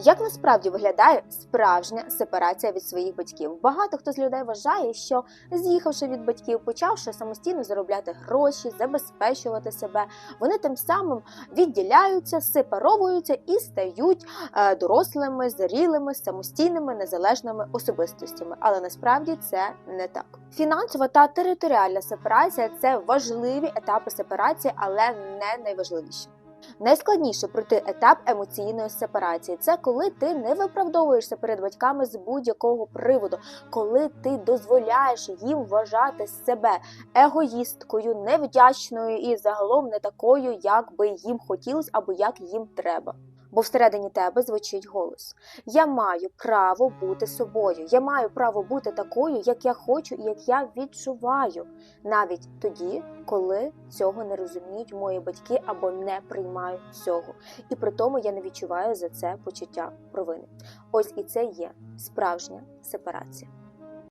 Як насправді виглядає справжня сепарація від своїх батьків? Багато хто з людей вважає, що з'їхавши від батьків, почавши самостійно заробляти гроші, забезпечувати себе, вони тим самим відділяються, сепаровуються і стають е, дорослими, зрілими, самостійними, незалежними особистостями. Але насправді це не так. Фінансова та територіальна сепарація це важливі етапи сепарації, але не найважливіші. Найскладніше пройти етап емоційної сепарації це коли ти не виправдовуєшся перед батьками з будь-якого приводу, коли ти дозволяєш їм вважати себе егоїсткою, невдячною і загалом не такою, як би їм хотілося або як їм треба. Бо всередині тебе звучить голос: Я маю право бути собою, я маю право бути такою, як я хочу і як я відчуваю, навіть тоді, коли цього не розуміють мої батьки або не приймають цього. І при тому я не відчуваю за це почуття провини. Ось і це є справжня сепарація.